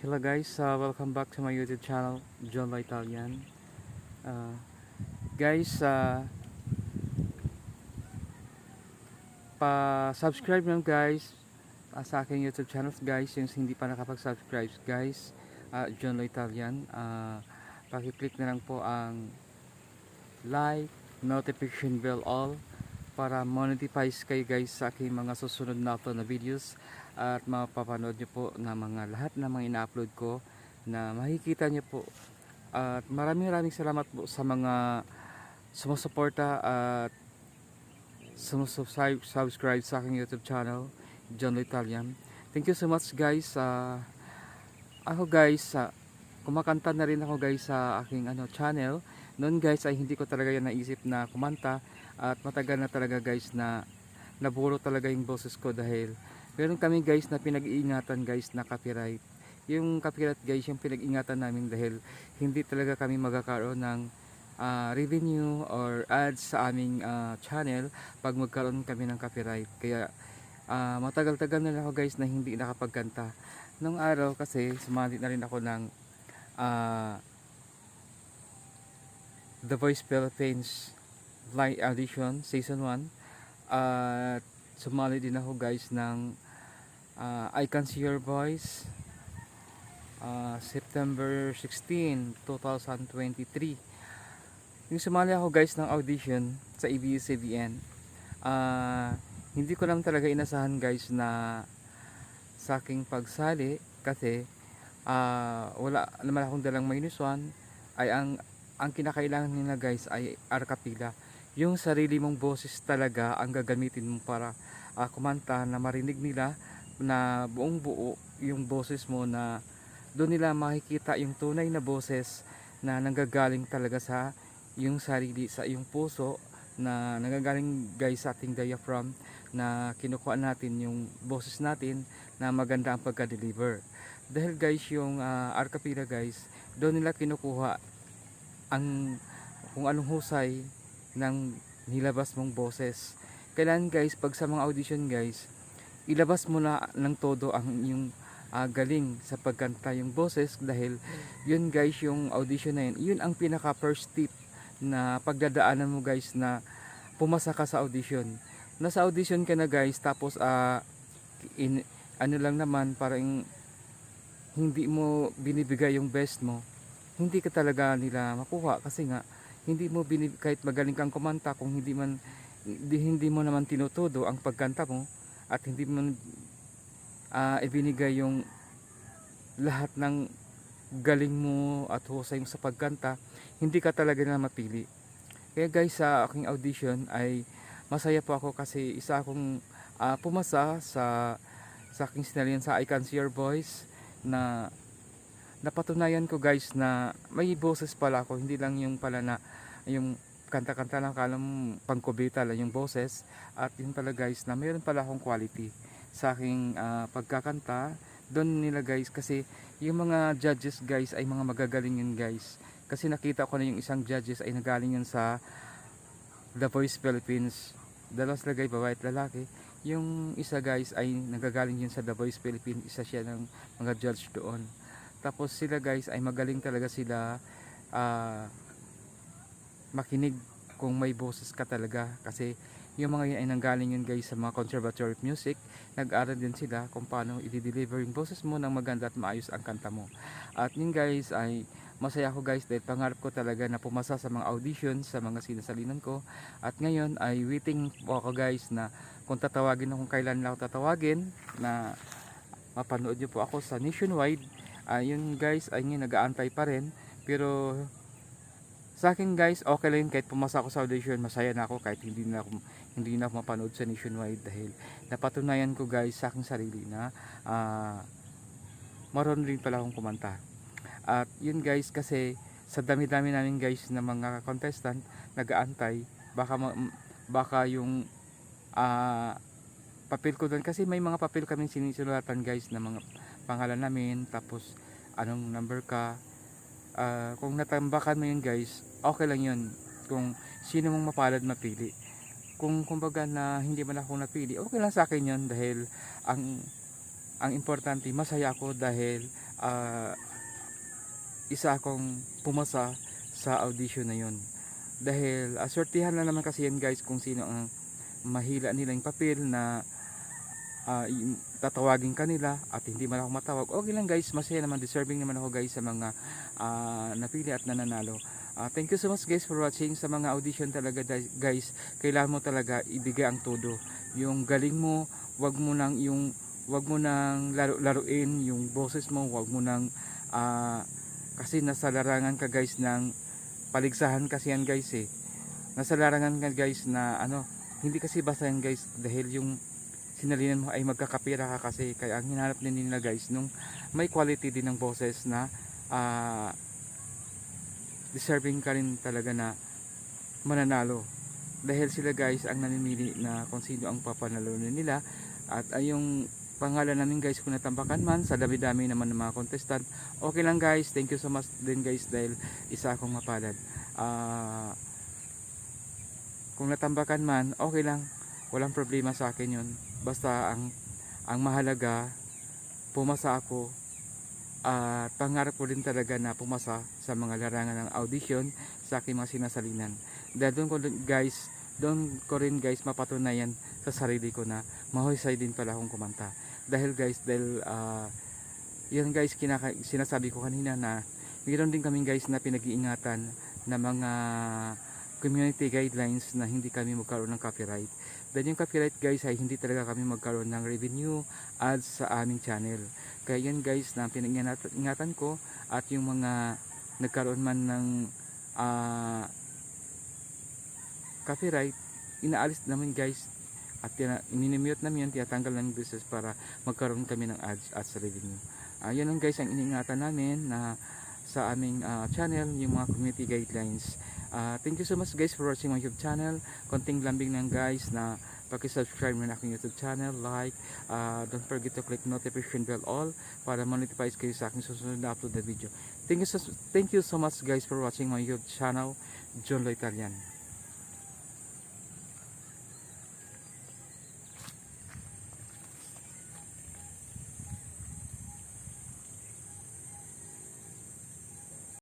Hello guys, uh, welcome back to my YouTube channel, John La Italian. Uh, guys, uh, pa-subscribe lang guys uh, sa aking YouTube channel guys, yung hindi pa nakapag-subscribe guys, uh, John La Italian. Uh, paki-click na lang po ang like, notification bell all para monetize kayo guys sa aking mga susunod na upload na videos. At mapapanood nyo po na mga lahat na mga ina-upload ko na makikita nyo po. At maraming maraming salamat po sa mga sumusuporta at sumusubscribe subscribe sa aking YouTube channel John Italian thank you so much guys. Sa ako guys sa kumakanta na rin ako guys sa aking ano channel. Noon guys ay hindi ko talaga yan naisip na kumanta at matagal na talaga guys na naburo talaga yung boses ko dahil meron kami guys na pinag-iingatan guys na copyright. Yung copyright guys yung pinag-ingatan namin dahil hindi talaga kami magkakaroon ng ah, revenue or ads sa aming ah, channel pag magkaroon kami ng copyright. Kaya ah, matagal-tagal na ako guys na hindi nakapagkanta. Nung araw kasi sumali na rin ako ng ah, The Voice Philippines Live Audition Season 1 at sumali din ako guys ng ah, I Can See Your Voice ah, September 16, 2023 yung sumali ako guys ng audition sa ABS-CBN ah, hindi ko lang talaga inasahan guys na sa aking pagsali kasi ah, wala naman akong dalang minus one. Ay ang ang kinakailangan nila guys ay arkapila yung sarili mong boses talaga ang gagamitin mo para ah, kumanta na marinig nila na buong buo yung boses mo na doon nila makikita yung tunay na boses na nanggagaling talaga sa yung sarili sa iyong puso na nanggagaling guys sa ating diaphragm na kinukuha natin yung boses natin na maganda ang pagka-deliver. Dahil guys yung uh, arkapila guys doon nila kinukuha ang kung anong husay ng nilabas mong boses. Kailan guys, pag sa mga audition guys, ilabas mo na ng todo ang yung ah, galing sa pagkanta yung boses dahil yun guys yung audition na yun. Yun ang pinaka first tip na pagdadaanan mo guys na pumasa ka sa audition. Nasa audition ka na guys tapos ah, in, ano lang naman parang hindi mo binibigay yung best mo hindi ka talaga nila makuha kasi nga hindi mo binib- kahit magaling kang kumanta kung hindi man hindi, hindi mo naman tinutudo ang pagkanta mo at hindi mo ah, ibinigay yung lahat ng galing mo at husay mo sa pagkanta hindi ka talaga na mapili. Kaya guys sa aking audition ay masaya po ako kasi isa akong ah, pumasa sa sa aking sinalihan sa I Can See Your Voice na napatunayan ko guys na may boses pala ako. Hindi lang yung pala na yung kanta-kanta lang kala mo pangkubita lang yung boses. At yun pala guys na mayroon pala akong quality sa aking ah, pagkakanta. Doon nila guys kasi yung mga judges guys ay mga magagaling yun guys. Kasi nakita ko na yung isang judges ay nagaling yun sa The Voice Philippines. Dalawa sila guys babae at lalaki? Yung isa guys ay nagagaling yun sa The Voice Philippines. Isa siya ng mga judge doon tapos sila guys ay magaling talaga sila ah, makinig kung may boses ka talaga. Kasi yung mga yun ay nanggaling yun guys sa mga conservatory of music nag-aral din sila kung paano i-deliver yung boses mo ng maganda at maayos ang kanta mo. At yun guys ay masaya ako guys dahil pangarap ko talaga na pumasa sa mga auditions sa mga sinasalinan ko. At ngayon ay waiting po ako guys na kung tatawagin ako kung kailan lang tatawagin na mapanood nyo po ako sa nationwide ayun guys ay ngayon nag-aantay pa rin. Pero sa akin guys okay lang kahit pumasa ako sa audition masaya na ako kahit hindi na ako hindi na ako mapanood sa nationwide dahil napatunayan ko guys sa aking sarili na ah marunong rin pala akong kumanta. At yun guys kasi sa dami-dami namin guys na mga contestant nag-aantay. Baka baka yung ah papel ko doon. Kasi may mga papel kami sinisulatan guys na mga pangalan namin. Tapos anong number ka. Ah, kung natambakan mo yun guys okay lang yun. Kung sino mong mapalad mapili. Kung kumbaga na hindi man ako napili okay lang sa akin yun dahil ang ang importante masaya ako dahil ah, isa akong pumasa sa audition na yon dahil aswertihan lang naman kasi yan guys kung sino ang mahila nila yung papel na yung tatawagin kanila at hindi man ako matawag. Okay lang guys. Masaya naman. Deserving naman ako guys sa mga ah, napili at nananalo. Ah, thank you so much guys for watching. Sa mga audition talaga guys kailangan mo talaga ibigay ang todo. Yung galing mo wag mo nang yung wag mo nang laro, laruin. Yung boses mo wag mo nang ah, kasi nasa larangan ka guys ng paligsahan kasi yan guys eh. Nasa larangan ka guys na ano hindi kasi basta yan guys dahil yung sinalinan mo ay magkakapira ka kasi kaya ang hinanap din nila guys nung may quality din ng boses na ah, deserving ka rin talaga na mananalo. Dahil sila guys ang namimili na kung sino ang papanalo nila. At ay yung pangalan namin guys kung natambakan man sa dami-dami naman ng mga contestant okay lang guys. Thank you so much din guys dahil isa akong mapalad. Ah kung natambakan man okay lang walang problema sa akin yun. Basta ang ang mahalaga pumasa ako. At pangarap ko din talaga na pumasa sa mga larangan ng audition sa aking mga sinasalinan. Dahil doon ko guys doon ko rin guys mapatunayan sa sarili ko na mahusay din pala akong kumanta. Dahil guys dahil ah, yun guys kinaka- sinasabi ko kanina na mayroon din kaming guys na pinag-iingatan na mga community guidelines na hindi kami magkaroon ng copyright. Dahil yung copyright guys ay hindi talaga kami magkaroon ng revenue ads sa aming channel. Kaya yan guys na pinag-ingatan ko at yung mga nagkaroon man ng ah, copyright inaalis namin guys at minimute namin yan tinatanggal namin business para magkaroon kami ng ads at sa revenue. Ah, yun lang guys ang iniingatan namin na sa aming ah, channel yung mga community guidelines Ah, thank you so much guys for watching my YouTube channel. Konting lambing lang guys na paki-subscribe na aking YouTube channel like ah, don't forget to click notification bell all para ma-notify kayo sa aking susunod na upload na video. Thank you so, thank you so much guys for watching my YouTube channel John Lo Italian